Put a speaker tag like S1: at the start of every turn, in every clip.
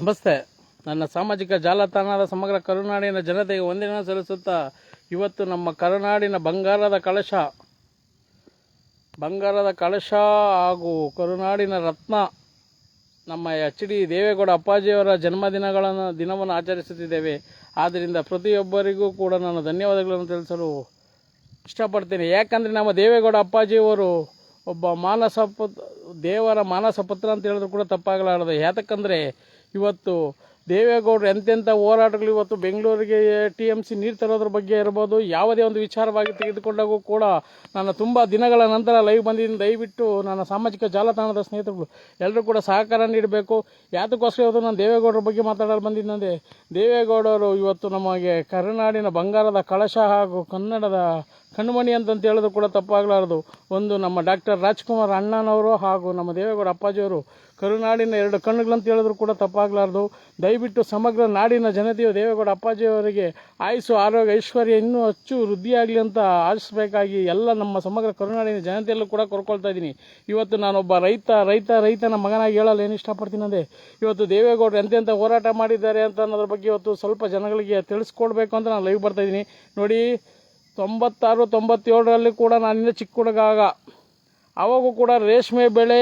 S1: ನಮಸ್ತೆ. ನನ್ನ ಸಾಮಾಜಿಕ ಜಾಲತಾಣದ ಸಮಗ್ರ ಕರುನಾಡಿನ ಜನತೆಗೆ ಒಂದಿನ ಸಲ್ಲಿಸುತ್ತಾ ಇವತ್ತು ನಮ್ಮ ಕರುನಾಡಿನ ಬಂಗಾರದ ಕಳಶ. ಬಂಗಾರದ ಕಳಶ ಹಾಗೂ ಕರುನಾಡಿನ ರತ್ನ ನಮ್ಮ ಎಚ್ ಡಿ ದೇವೇಗೌಡ ಅಪ್ಪಾಜಿಯವರ ಜನ್ಮದಿನಗಳನ್ನು, ದಿನವನ್ನು ಆಚರಿಸುತ್ತಿದ್ದೇವೆ. ಆದ್ದರಿಂದ ಪ್ರತಿಯೊಬ್ಬರಿಗೂ ಕೂಡ ನಾನು ಧನ್ಯವಾದಗಳನ್ನು ತಿಳಿಸಲು ಇಷ್ಟಪಡ್ತೇನೆ. ಯಾಕಂದರೆ ನಮ್ಮ ದೇವೇಗೌಡ ಅಪ್ಪಾಜಿಯವರು ಒಬ್ಬ ಮಾನಸ ದೇವರ ಮಾನಸ ಪುತ್ರ ಅಂತ ಹೇಳಿದ್ರು ಕೂಡ ತಪ್ಪಾಗಲಾರದು. ಯಾತಕ್ಕಂದರೆ ಇವತ್ತು ದೇವೇಗೌಡರು ಎಂತೆಂಥ ಹೋರಾಟಗಳು ಇವತ್ತು ಬೆಂಗಳೂರಿಗೆ ಟಿ ಎಂ ಸಿ ನೀರು ತರೋದ್ರ ಬಗ್ಗೆ ಇರ್ಬೋದು, ಯಾವುದೇ ಒಂದು ವಿಚಾರವಾಗಿ ತೆಗೆದುಕೊಂಡಾಗೂ ಕೂಡ ನಾನು ತುಂಬ ದಿನಗಳ ನಂತರ ಲೈವ್ ಬಂದಿದ್ದೀನಿ. ದಯವಿಟ್ಟು ನನ್ನ ಸಾಮಾಜಿಕ ಜಾಲತಾಣದ ಸ್ನೇಹಿತರು ಎಲ್ಲರೂ ಕೂಡ ಸಹಕಾರ ನೀಡಬೇಕು. ಯಾತಕ್ಕೋಸ್ಕರ ಇವತ್ತು ನಾನು ದೇವೇಗೌಡರ ಬಗ್ಗೆ ಮಾತಾಡಲು ಬಂದಿದ್ದಂದೆ ದೇವೇಗೌಡರು ಇವತ್ತು ನಮಗೆ ಕರುನಾಡಿನ ಬಂಗಾರದ ಕಳಶ ಹಾಗೂ ಕನ್ನಡದ ಕಣ್ಮಣಿ ಅಂತಂತ ಹೇಳಿದ್ರು ಕೂಡ ತಪ್ಪಾಗಲಾರದು. ಒಂದು ನಮ್ಮ ಡಾಕ್ಟರ್ ರಾಜ್ಕುಮಾರ್ ಅಣ್ಣನವರು ಹಾಗೂ ನಮ್ಮ ದೇವೇಗೌಡ ಅಪ್ಪಾಜಿಯವರು ಕರುನಾಡಿನ ಎರಡು ಕಣ್ಣುಗಳಂತ ಹೇಳಿದ್ರು ಕೂಡ ತಪ್ಪಾಗಲಾರ್ದು. ದಯವಿಟ್ಟು ಸಮಗ್ರ ನಾಡಿನ ಜನತೆಯು ದೇವೇಗೌಡ ಅಪ್ಪಾಜಿಯವರಿಗೆ ಆಯುಸು ಆರೋಗ್ಯ, ಐಶ್ವರ್ಯ ಇನ್ನೂ ಹೆಚ್ಚು ವೃದ್ಧಿಯಾಗಲಿ ಅಂತ ಆಶಿಸಬೇಕಾಗಿ ಎಲ್ಲ ನಮ್ಮ ಸಮಗ್ರ ಕರುನಾಡಿನ ಜನತೆಯಲ್ಲೂ ಕೂಡ ಕೋರ್ಕೊಳ್ತಾ ಇದ್ದೀನಿ. ಇವತ್ತು ನಾನೊಬ್ಬ ರೈತ ರೈತ, ರೈತನ ಮಗನಾಗಿ ಹೇಳಲು ಏನು ಇಷ್ಟಪಡ್ತೀನಿ ಅಂದರೆ ಇವತ್ತು ದೇವೇಗೌಡರು ಎಂತೆಂಥ ಹೋರಾಟ ಮಾಡಿದ್ದಾರೆ ಅಂತ ಅನ್ನೋದ್ರ ಬಗ್ಗೆ ಇವತ್ತು ಸ್ವಲ್ಪ ಜನಗಳಿಗೆ ತಿಳಿಸ್ಕೊಡ್ಬೇಕು ಅಂತ ನಾನು ಲೈವ್ ಬರ್ತಾಯಿದ್ದೀನಿ ನೋಡಿ, ತೊಂಬತ್ತಾರು ತೊಂಬತ್ತೇಳರಲ್ಲಿ ಕೂಡ ನಾನಿಂದ ಚಿಕ್ಕ ಹುಡುಗ ಆಗ. ಅವಾಗೂ ಕೂಡ ರೇಷ್ಮೆ ಬೆಳೆ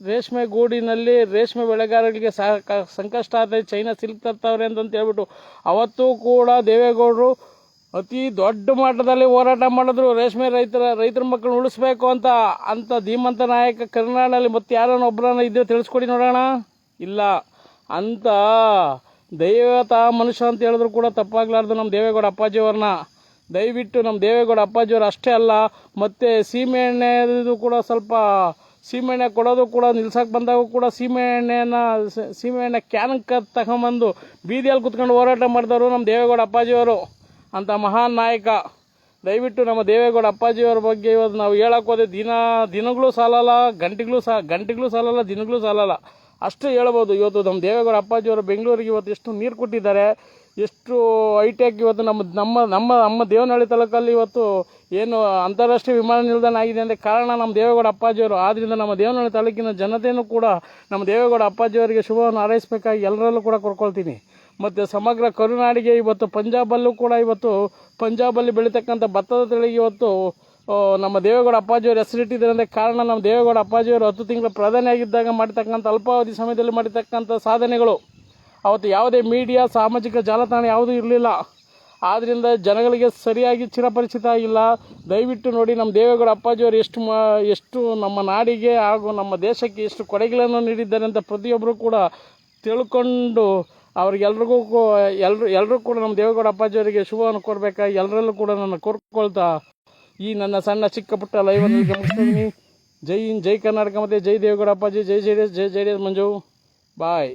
S1: ರೇಷ್ಮೆ ಗೂಡಿನಲ್ಲಿ ರೇಷ್ಮೆ ಬೆಳೆಗಾರರಿಗೆ ಸಹ ಸಂಕಷ್ಟ ಆದರೆ ಚೈನಾ ಸಿಲ್ಕ್ ತರ್ತಾವ್ರೆ ಅಂತ ಹೇಳ್ಬಿಟ್ಟು ಅವತ್ತೂ ಕೂಡ ದೇವೇಗೌಡರು ಅತಿ ದೊಡ್ಡ ಮಟ್ಟದಲ್ಲಿ ಹೋರಾಟ ಮಾಡಿದ್ರು. ರೇಷ್ಮೆ ರೈತರ ರೈತರ ಮಕ್ಕಳನ್ನ ಉಳಿಸ್ಬೇಕು ಅಂತ ಅಂತ ಧೀಮಂತ ನಾಯಕ ಕರ್ನಾಟಕದಲ್ಲಿ ಮತ್ತೆ ಯಾರನ್ನ ಒಬ್ಬರನ್ನ ಇದ್ರೆ ತಿಳಿಸ್ಕೊಡಿ ನೋಡೋಣ? ಇಲ್ಲ. ಅಂತ ದೈವತ ಮನುಷ್ಯ ಅಂತ ಹೇಳಿದ್ರು ಕೂಡ ತಪ್ಪಾಗ್ಲಾರ್ದು ನಮ್ಮ ದೇವೇಗೌಡ ಅಪ್ಪಾಜಿಯವ್ರನ್ನ. ದಯವಿಟ್ಟು ನಮ್ಮ ದೇವೇಗೌಡ ಅಪ್ಪಾಜಿಯವರು ಅಷ್ಟೇ ಅಲ್ಲ, ಮತ್ತು ಸೀಮೆಎಣ್ಣೆದು ಕೂಡ ಸ್ವಲ್ಪ ಸೀಮೆಎಣ್ಣೆ ಕೊಡೋದು ಕೂಡ ನಿಲ್ಸಕ್ಕೆ ಬಂದಾಗ ಕೂಡ ಸೀಮೆಎಣ್ಣೆನ ಸೀಮೆಎಣ್ಣೆ ಕ್ಯಾನ್ಕ ತಗೊಂಬಂದು ಬೀದಿಯಲ್ಲಿ ಕುತ್ಕೊಂಡು ಹೋರಾಟ ಮಾಡಿದವರು ನಮ್ಮ ದೇವೇಗೌಡ ಅಪ್ಪಾಜಿಯವರು ಅಂತ ಮಹಾನ್ ನಾಯಕ. ದಯವಿಟ್ಟು ನಮ್ಮ ದೇವೇಗೌಡ ಅಪ್ಪಾಜಿಯವರ ಬಗ್ಗೆ ಇವತ್ತು ನಾವು ಹೇಳಕ್ಕೆ ಹೋದ್ರೆ ದಿನ, ದಿನಗಳು ಸಾಲಲ್ಲ, ಗಂಟೆಗಳು ಸಾ, ಗಂಟೆಗಳು ಸಾಲಲ್ಲ, ದಿನಗಳು ಸಾಲಲ್ಲ. ಅಷ್ಟು ಹೇಳ್ಬೋದು. ಇವತ್ತು ನಮ್ಮ ದೇವೇಗೌಡ ಅಪ್ಪಾಜಿಯವರು ಬೆಂಗಳೂರಿಗೆ ಇವತ್ತು ಎಷ್ಟು ನೀರು ಕೊಟ್ಟಿದ್ದಾರೆ, ಎಷ್ಟು ಹೈಟೆಕ್ ಇವತ್ತು ನಮ್ಮ ನಮ್ಮ ನಮ್ಮ ನಮ್ಮ ದೇವನಹಳ್ಳಿ ತಾಲೂಕಲ್ಲಿ ಇವತ್ತು ಏನು ಅಂತಾರಾಷ್ಟ್ರೀಯ ವಿಮಾನ ನಿಲ್ದಾಣ ಆಗಿದೆ ಅಂದರೆ ಕಾರಣ ನಮ್ಮ ದೇವೇಗೌಡ ಅಪ್ಪಾಜಿಯವರು ಆದ್ದರಿಂದ ನಮ್ಮ ದೇವನಹಳ್ಳಿ ತಾಲೂಕಿನ ಜನತೆಯೂ ಕೂಡ ನಮ್ಮ ದೇವೇಗೌಡ ಅಪ್ಪಾಜಿಯವರಿಗೆ ಶುಭವನ್ನು ಹಾರೈಸಬೇಕಾಗಿ ಎಲ್ಲರಲ್ಲೂ ಕೂಡ ಕೊರ್ಕೊಳ್ತೀನಿ. ಮತ್ತು ಸಮಗ್ರ ಕರುನಾಡಿಗೆ ಇವತ್ತು ಪಂಜಾಬಲ್ಲೂ ಕೂಡ ಇವತ್ತು ಪಂಜಾಬಲ್ಲಿ ಬೆಳೀತಕ್ಕಂಥ ಭತ್ತದ ತಳಿಗೆ ಇವತ್ತು ನಮ್ಮ ದೇವೇಗೌಡ ಅಪ್ಪಾಜಿಯವರು ಹೆಸರಿಟ್ಟಿದ್ದಾರೆ ಅಂದರೆ ಕಾರಣ ನಮ್ಮ ದೇವೇಗೌಡ ಅಪ್ಪಾಜಿಯವರು ಹತ್ತು ತಿಂಗಳ ಪ್ರಧಾನಿಯಾಗಿದ್ದಾಗ ಮಾಡಿರ್ತಕ್ಕಂಥ ಅಲ್ಪಾವಧಿ ಸಮಯದಲ್ಲಿ ಮಾಡಿರ್ತಕ್ಕಂಥ ಸಾಧನೆಗಳು. ಅವತ್ತು ಯಾವುದೇ ಮೀಡಿಯಾ, ಸಾಮಾಜಿಕ ಜಾಲತಾಣ ಯಾವುದೂ ಇರಲಿಲ್ಲ. ಆದ್ದರಿಂದ ಜನಗಳಿಗೆ ಸರಿಯಾಗಿ ಚಿರಪರಿಚಿತ ಆಗಿಲ್ಲ. ದಯವಿಟ್ಟು ನೋಡಿ ನಮ್ಮ ದೇವೇಗೌಡ ಅಪ್ಪಾಜಿಯವರು ಎಷ್ಟು ಮಾ, ಎಷ್ಟು ನಮ್ಮ ನಾಡಿಗೆ ಹಾಗೂ ನಮ್ಮ ದೇಶಕ್ಕೆ ಎಷ್ಟು ಕೊಡುಗೆಗಳನ್ನು ನೀಡಿದ್ದಾರೆ ಅಂತ ಪ್ರತಿಯೊಬ್ಬರು ಕೂಡ ತಿಳ್ಕೊಂಡು ಅವ್ರಿಗೆಲ್ರಿಗೂ ಎಲ್ಲರೂ ಎಲ್ಲರೂ ಕೂಡ ನಮ್ಮ ದೇವೇಗೌಡ ಅಪ್ಪಾಜಿಯವರಿಗೆ ಶುಭವನ್ನು ಕೊಡಬೇಕಾಗಿ ಎಲ್ಲರಲ್ಲೂ ಕೂಡ ನಾನು ಕೋರ್ಕೊಳ್ತಾ ಈ ನನ್ನ ಸಣ್ಣ ಚಿಕ್ಕ ಪುಟ್ಟ ಲೈವನ್ನು ಇದ್ದೀನಿ ಜೈ ಹಿಂದ್, ಜೈ ಕರ್ನಾಟಕ ಮತ್ತು ಜೈ ದೇವೇಗೌಡ ಅಪ್ಪಾಜಿ, ಜೈ ಜೆ ಡಿ ಎಸ್ ಜೈ J D S Manju. Bye